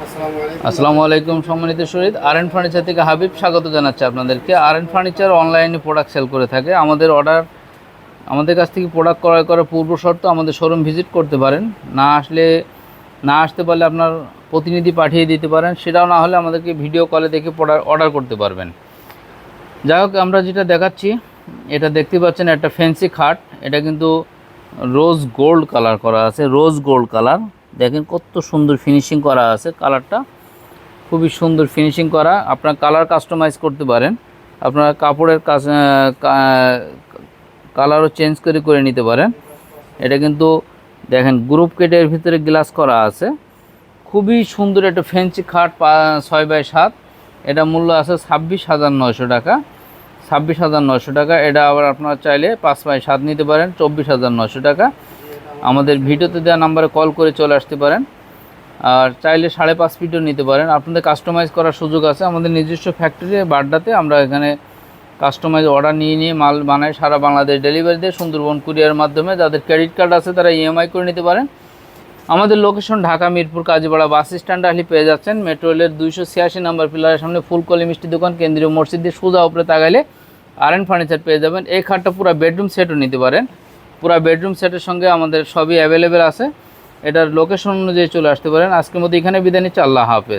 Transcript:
আসসালামু আলাইকুম সম্মানিত শহীদ। আর এন ফার্নিচার থেকে হাবিব স্বাগত জানাচ্ছি আপনাদেরকে। আর এন ফার্নিচার অনলাইনে প্রোডাক্ট সেল করে থাকে। আমাদের অর্ডার আমাদের কাছ থেকে প্রোডাক্ট ক্রয় করার পূর্ব শর্ত আমাদের শোরুম ভিজিট করতে পারেন। না আসলে, না আসতে পারলে আপনার প্রতিনিধি পাঠিয়ে দিতে পারেন। সেটাও না হলে আমাদেরকে ভিডিও কলে দেখে অর্ডার করতে পারবেন। যাই হোক, আমরা যেটা দেখাচ্ছি, এটা দেখতে পাচ্ছেন একটা ফ্যান্সি খাট। এটা কিন্তু রোজ গোল্ড কালার করা আছে। রোজ গোল্ড কালার দেখেন কত সুন্দর ফিনিশিং করা আছে কালারটা খুবই সুন্দর ফিনিশিং করা। আপনার কালার কাস্টমাইজ করতে পারেন। আপনার কাপড়ের কাজ কালারও চেঞ্জ করে করে নিতে পারেন। এটা কিন্তু দেখেন গ্রুপ কেটের ভিতরে গ্লাস করা আছে। খুবই সুন্দর একটা ফ্যান্সি খাট, পা- ছয় বাই সাত। এটা মূল্য আছে ছাব্বিশ হাজার নয়শো টাকা। ছাব্বিশ হাজার নয়শো টাকা। এটা আবার আপনারা চাইলে পাঁচ বাই সাত নিতে পারেন, চব্বিশ হাজার নয়শো টাকা। আমাদের ভিডিওতে দেওয়া নাম্বারে কল করে চলে আসতে পারেন। আর চাইলে সাড়ে পাঁচ ফিটও নিতে পারেন। আপনাদের কাস্টমাইজ করার সুযোগ আছে। আমাদের নিজস্ব ফ্যাক্টরি বাড্ডাতে আমরা এখানে কাস্টমাইজ অর্ডার নিয়ে নিয়ে মাল বানাই। সারা বাংলাদেশ ডেলিভারি দিয়ে সুন্দরবন কুরিয়ার মাধ্যমে যাদের ক্রেডিট কার্ড আছে তারা ইএমআই করে নিতে পারেন। আমাদের location Dhaka, Mirpur, Kazipara bus stand আসলে পেয়ে যাচ্ছেন। মেট্রো রেলের দুইশো ছিয়াশি নম্বর পিলারের সামনে ফুলকলি মিষ্টি দোকান, কেন্দ্রীয় মসজিদের সোজা উপরে তাকাইলে আর ফার্নিচার পেয়ে যাবেন। এই খাটটা পুরো বেডরুম সেটও নিতে পারেন। পুরো বেডরুম সেটের সঙ্গে আমাদের সবই অ্যাভেলেবেল আছে। এটার লোকেশন অনুযায়ী চলে আসতে পারেন। আজকের মধ্যে এখানে বিদায় নিচ্ছি। আল্লাহ হাফেজ।